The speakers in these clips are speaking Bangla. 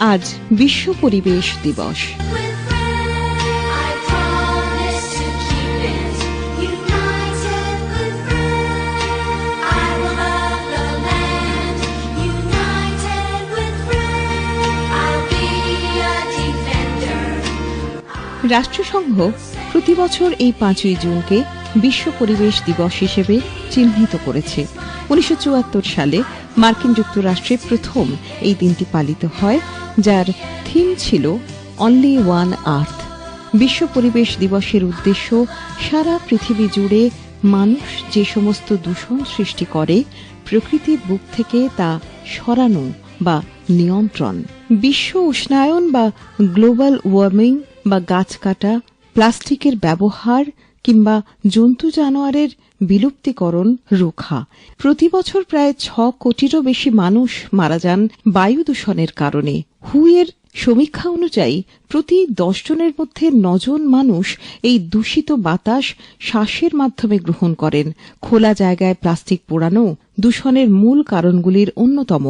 আজ বিশ্ব পরিবেশ দিবস। রাষ্ট্রসংঘ প্রতি বছর এই পাঁচই জুনকে বিশ্ব পরিবেশ দিবস হিসেবে চিহ্নিত করেছে। উনিশশো চুয়াত্তর সালে মার্কিন যুক্তরাষ্ট্রে প্রথম এই দিনটি পালিত হয়, যার থিম ছিল অনলি ওয়ান আর্থ বিশ্ব পরিবেশ দিবসের উদ্দেশ্য সারা পৃথিবী জুড়ে মানুষ যে সমস্ত দূষণ সৃষ্টি করে, প্রকৃতির বুক থেকে তা সরানো বা নিয়ন্ত্রণ। বিশ্ব উষ্ণায়ন বা গ্লোবাল ওয়ার্মিং বা গাছ কাটা, প্লাস্টিকের ব্যবহার কিংবা জন্তু জানোয়ারের বিলুপ্তিকরণ রোখা। প্রতি বছর প্রায় ছ কোটিরও বেশি মানুষ মারা যান বায়ু দূষণের কারণে। হুয়ের সমীক্ষা অনুযায়ী প্রতি দশ জনের মধ্যে নজন মানুষ এই দূষিত বাতাস শ্বাসের মাধ্যমে গ্রহণ করেন। খোলা জায়গায় প্লাস্টিক পোড়ানো দূষণের মূল কারণগুলির অন্যতম।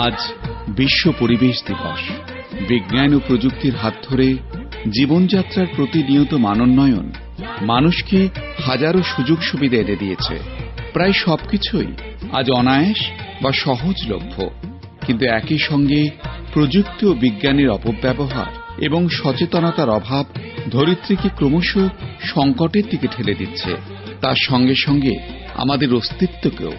আজ বিশ্ব পরিবেশ দিবস। বিজ্ঞান ও প্রযুক্তির হাত ধরে জীবনযাত্রার প্রতিনিয়ত মানোন্নয়ন মানুষকে হাজারো সুযোগ সুবিধা এনে দিয়েছে। প্রায় সবকিছুই আজ অনায়াস বা সহজলভ্য। কিন্তু একই সঙ্গে প্রযুক্তি ও বিজ্ঞানের অপব্যবহার এবং সচেতনতার অভাব ধরিত্রীকে ক্রমশ সংকটের দিকে ঠেলে দিচ্ছে। তার সঙ্গে সঙ্গে আমাদের অস্তিত্বকেও।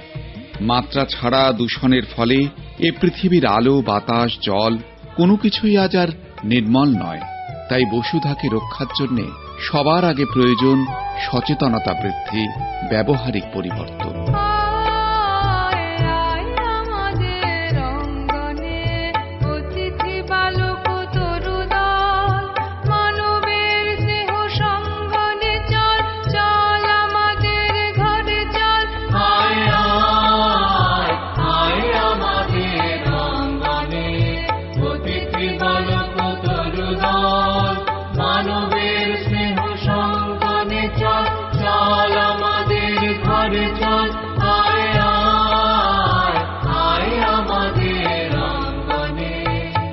মাত্রা ছাড়া দূষণের ফলে এ পৃথিবীর আলো, বাতাস, জল কোনো কিছুই আজ আর নির্মল নয়। তাই বসুধাকে রক্ষার জন্য সবার আগে প্রয়োজন সচেতনতা বৃদ্ধি, ব্যবহারিক পরিবর্তন।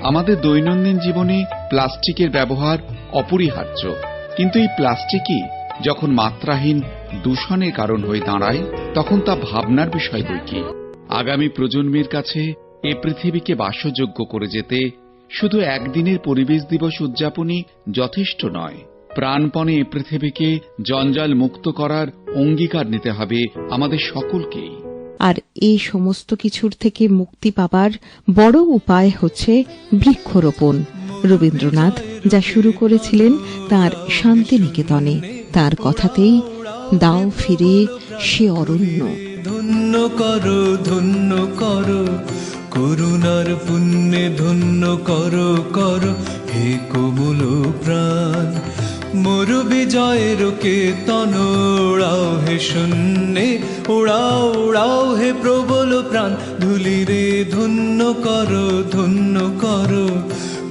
আমাদের আমাদের দৈনন্দিন জীবনে প্লাস্টিকের ব্যবহার অপরিহার্য। কিন্তু এই প্লাস্টিকই যখন মাত্রাহীন দূষণের কারণ হয়ে দাঁড়ায়, তখন তা ভাবনার বিষয় বই কি আগামী প্রজন্মের কাছে এ পৃথিবীকে বাসযোগ্য করে যেতে শুধু একদিনের পরিবেশ দিবস উদযাপনই যথেষ্ট নয়। প্রাণপণে এ পৃথিবীকে জঞ্জাল মুক্ত করার অঙ্গীকার নিতে হবে আমাদের সকলকেই আর এই সমস্ত কিছুর থেকে মুক্তি পাবার বড় উপায় হচ্ছে বৃক্ষরোপণ। রবীন্দ্রনাথ যা শুরু করেছিলেন তার শান্তিনিকেতনে তার কথাতেই দাও ফিরে সে অরণ্য। ধন্য করো ধন্য করো করুণার পুণ্যে ধন্য করো করো হে কোমল প্রাণ। মোর বিজয়ের কেতন ওড়াও হে শূন্যে ওড়াও ওড়াও হে প্রবল প্রাণ, ধুলিরে ধন্য করো ধন্য করো,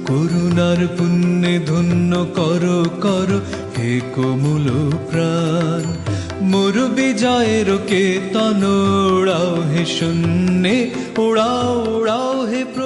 করুণার পুণ্যে ধন্য করো করো হে কোমল প্রাণ। মোর বিজয়ের কেতন ওড়াও হে শূন্যে ওড়াও ওড়াও হে প্র